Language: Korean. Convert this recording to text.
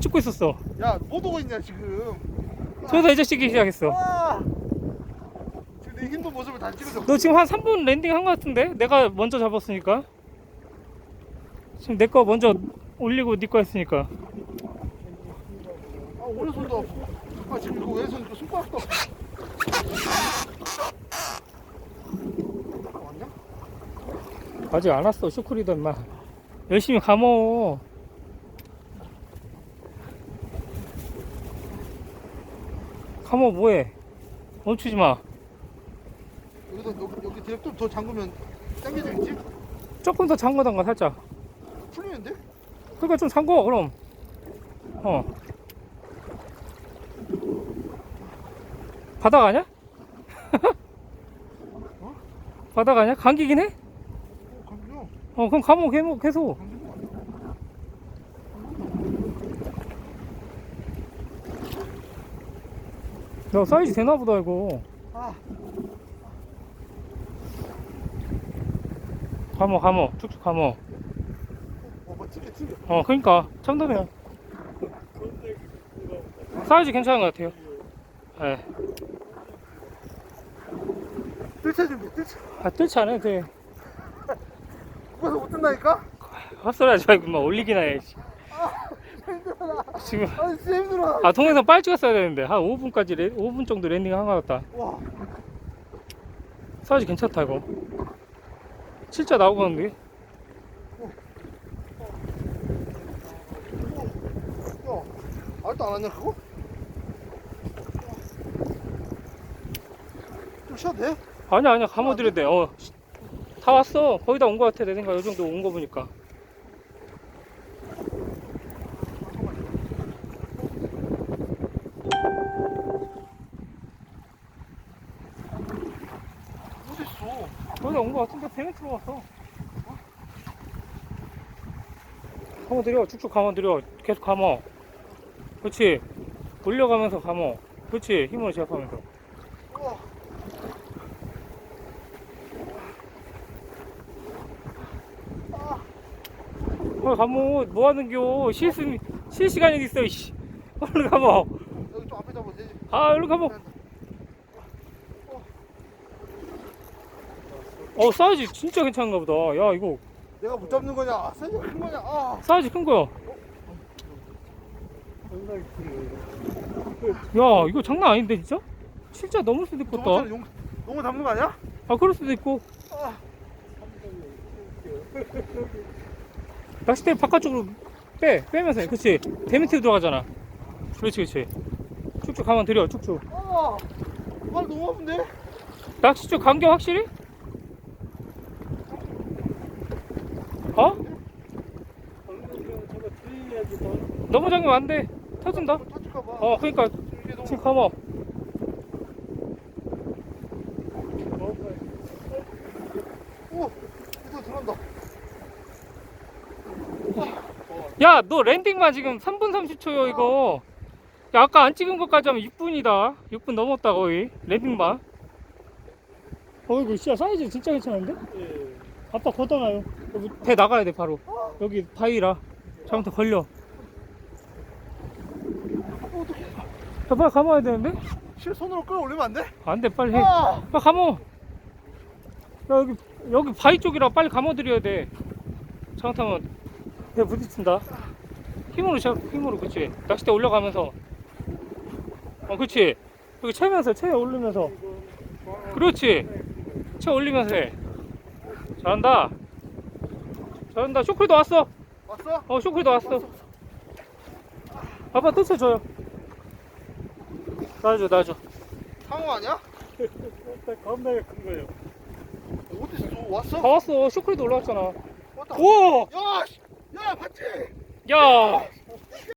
찍고 있었어. 야, 못 오고 있냐 지금? 저기서 이 자식이 시작했어. 아! 지금 내 힘든 모습을 다 찍어줘. 너 지금 한 3분 랜딩 한 것 같은데? 내가 먼저 잡았으니까. 지금 내 거 먼저 올리고 네 거 했으니까. 아, 오른손도 아프고. 아, 지금 이거 왼손 이거 손가락도 왔냐? 아직 안 왔어, 쇼크리도 임마. 열심히 감어. 감어 뭐해? 멈추지 마. 여기다 여기, 여기 뒤에 좀더 잠그면 당겨지겠지? 조금 더 잠궈당가 살짝. 풀리는데? 그러니까 좀 잠궈 그럼. 어. 바닥 아니야? 어? 바닥 아니야? 감기긴 해? 어, 감겨. 어 그럼 감어 계속 계속. 감기는 거 아니야? 야 사이즈 되나 보다 이거. 아, 감어 감어 쭉쭉 감어. 어, 뭐 튀겨 튀겨. 어 그러니까 참돔이야. 사이즈 괜찮은 것 같아요. 예. 뜰채 준비, 뜰채. 아 뜰지 않아도 돼. 무거워서 못 뜬다니까? 헛소리 하지 말고 막 올리기나 해. 씨. 힘들어. 지금 아, 진짜 힘들어. 아 동영상 빨리 찍었어야 되는데 한 5분까지 레, 5분 정도 랜딩 한 것 같다. 와, 사이즈 괜찮다 이거. 진짜 나오겠는데? 야, 아직도 안 왔냐 그거? 좀 쉬어도 돼? 아니야 아니야 감아드려야 돼. 어. 다 왔어. 거의 다 온 것 같아 내 생각. 이 정도 온 거 보니까. 어딨어? 거의 다온것 같은데 100m 왔어. 감아드려 쭉쭉 감아드려 계속 감아. 그렇지. 올려가면서 감아. 그렇지 힘으로 제압하면서. 어 감어 뭐 하는겨 실수 실시간이 있어 이씨. 얼른 감아. 여기 좀 앞에 잡아도 되지? 아 얼른 감아. 어 사이즈 진짜 괜찮은가 보다. 야 이거 내가 못 잡는 거냐? 사이즈가 큰 거냐? 아. 사이즈 큰 거야. 야 이거 장난 아닌데 진짜? 진짜 넘을 수도 있겠다. 저번처럼 용, 용어 잡는 거 아니야? 아 그럴 수도 있고. 아. 낚싯대 바깥쪽으로 빼 빼면서 해. 그렇지. 대밑으로 들어가잖아. 그렇지 그렇지. 쭉쭉 가만 들여 쭉쭉. 아. 발 너무 아픈데? 낚시 쪽 간격 확실히? 어? 너무 잠기면 안 돼. 터진다. 터질까봐. 어, 그러니까 이게 너무. 지금 감아. 오, 이거 들어간다. 야, 너 랜딩만 지금 3분 30초요, 이거. 야, 아까 안 찍은 것까지 하면 6분이다. 6분 넘었다, 거의. 랜딩만. 어이구, 씨야, 사이즈 진짜 괜찮은데? 아빠 걷어가요. 여기 배 나가야 돼, 바로. 여기 바위라. 잘못해 걸려. 야, 빨리 감아야 되는데? 실 손으로 끌어올리면 안 돼? 안 돼, 빨리 해. 아. 빨리 감어. 야, 여기, 여기 바위 쪽이라 빨리 감아드려야 돼. 잘못하면 배 부딪힌다. 힘으로 시작, 힘으로, 그치. 낚싯대 올려가면서. 어, 그치. 여기 채면서, 채 올리면서. 그렇지. 채 올리면서 해. 잘한다. 잘한다. 쇼크도 왔어. 왔어? 어, 쇼크도 왔어. 아빠 또 쳐줘요. 놔줘, 놔줘. 상어 아니야? 겁나게 큰 거예요. 어딨어? 다 왔어? 왔어. 쇼크도 올라왔잖아. 왔다. 우와! 야, 씨. 야, 봤지? 야!